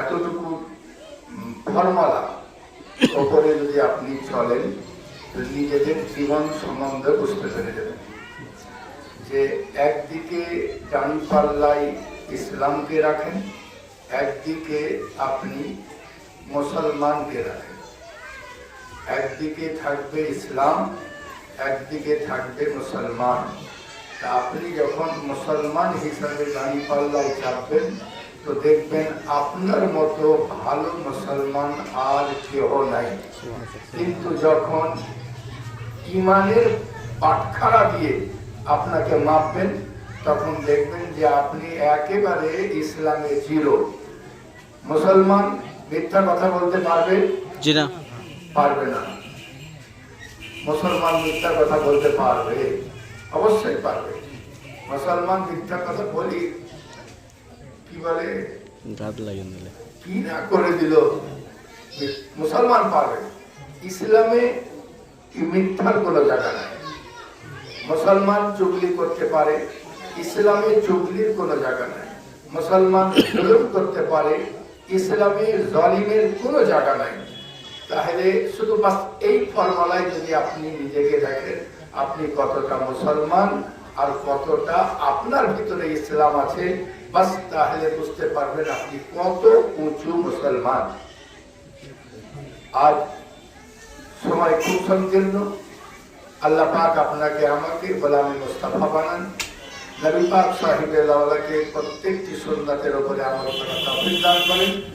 এতটুকু ফর্মালা ওপরে যদি আপনি চলেন নিজেদের জীবন সম্বন্ধে বুঝতে পেরে যাবেন যে একদিকে ডানপাল্লায় ইসলামকে রাখেন, একদিকে আপনি মুসলমানকে রাখেন। একদিকে থাকবে ইসলাম, একদিকে থাকবে মুসলমান। তা আপনি যখন মুসলমান হিসাবে দাঁড়িপাল্লায় চাপবেন তো দেখবেন আপনার মতো ভালো মুসলমান আর কেহ নাই। কিন্তু যখন ইমানের পাটখারা দিয়ে আপনাকে মাপবেন তখন দেখবেন যে আপনি একেবারে ইসলামে জিরো। মুসলমান মিথ্যা কথা বলতে পারবে? পারবে না। মুসলমান মিথ্যা কথা বলতে পারবে? অবশ্যই পারবে। মুসলমান মিথ্যা কথা বলি বলে? লাগিয়ে দিলে কি না করে দিল? মুসলমান পারবে। ইসলামে মিথ্যার কোনো জায়গা নাই। মুসলমান চুগলি করতে পারে ইসলামে চুগলির কোনো জায়গা নাই। মুসলমান জুলুম করতে পারে ইসলামে জলিমের কোনো জায়গা নাই। তাহলে শুধু বাস এই ফর্মুলায় যদি আপনি নিজেকে দেখেন আপনি কতটা মুসলমান আর কতটা আপনার ভিতরে ইসলাম আছে বাস তাহলে বুঝতে পারবেন আপনি কত উঁচু মুসলমান। আর সময় খুব সংকীর্ণ। আল্লাহ পাক আপনাকে, আমাকে, গোলামী মোস্তাফা বানান। নবী পাক সাহিবের প্রত্যেকটি সুন্নাতের উপরে আমল করার তৌফিক দান করেন।